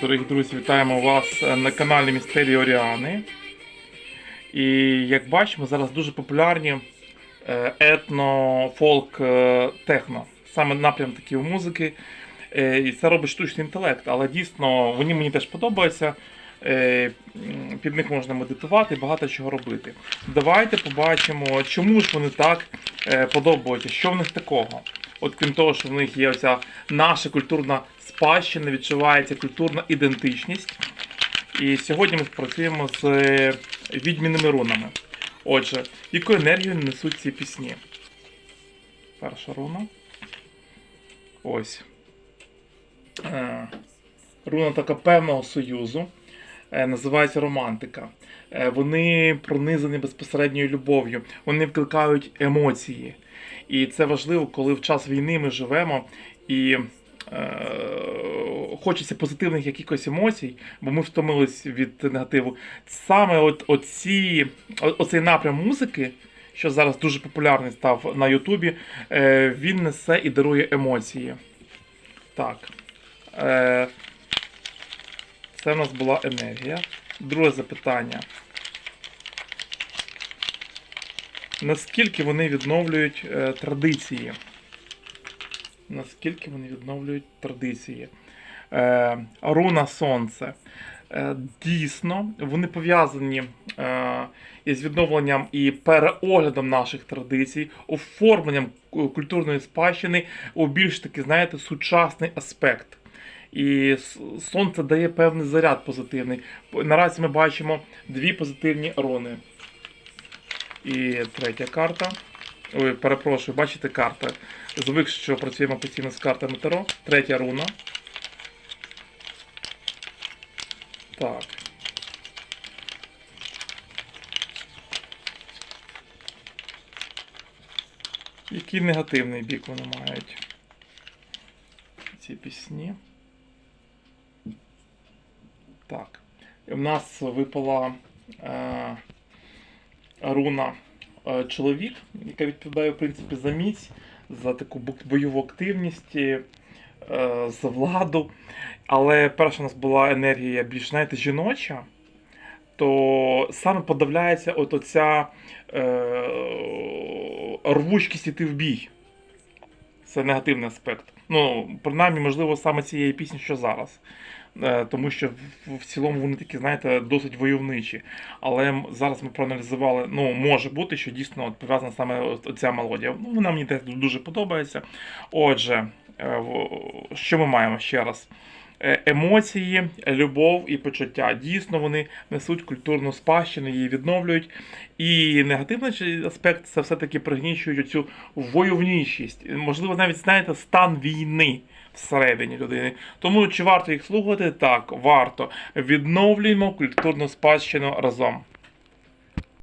Дорогі друзі, вітаємо вас е, на каналі Містерії Оріани. І як бачимо, зараз дуже популярні е, етно, фолк, е. Саме напрям такі музики. І це робить штучний інтелект, але дійсно вони мені теж подобаються. Під них можна медитувати, і багато чого робити. Давайте побачимо, чому ж вони так подобаються, що в них такого. От крім того, що в них є оця наша культурна спадщина, відчувається культурна ідентичність. І сьогодні ми працюємо з е, відьміними рунами. Отже, яку енергію несуть ці пісні? Перша руна. Ось. Е, руна така певного союзу. Е, називається романтика. Вони пронизані безпосередньою любов'ю. Вони викликають емоції. І це важливо, коли в час війни ми живемо і е, хочеться позитивних якихось емоцій, бо ми втомились від негативу. Саме от, оці, оцей напрям музики, що зараз дуже популярний став на Ютубі, е, він несе і дарує емоції. Так. Е, це в нас була енергія. Друге запитання. Наскільки вони відновлюють е, традиції? Наскільки вони відновлюють традиції? Е, руна Сонце. Е, дійсно, вони пов'язані із відновленням і переоглядом наших традицій, оформленням культурної спадщини у більш таки, знаєте, сучасний аспект. І сонце дає певний заряд позитивний. Наразі ми бачимо дві позитивні руни. І третя карта. Ой, перепрошую, бачите карта. Звик, що працюємо постійно з картами Таро. Третя руна. Так. Який негативний бік вони мають? Ці пісні. Так. У нас випала е, руна е, чоловік, яка відповідає, в принципі, за міць, за таку бойову активність, е, за владу. Але перша у нас була енергія більш знаєте, жіноча, то саме подавляється от оця е, рвучкість іти в бій. Це негативний аспект. Ну, принаймні, можливо, саме цієї пісні, що зараз. Е, Тому що в, цілому вони такі, знаєте, досить войовничі. Але зараз ми проаналізували, ну, може бути, що дійсно от пов'язана саме ця мелодія. Ну, вона мені теж дуже подобається. Отже, е, що ми маємо ще раз? Е, Емоції, любов і почуття. Дійсно, вони несуть культурну спадщину, її відновлюють. І негативний аспект це все-таки пригнічують оцю войовнішість. Можливо, навіть знаєте, стан війни всередині людини. Тому чи варто їх слухати? Так, варто. Відновлюємо культурну спадщину разом.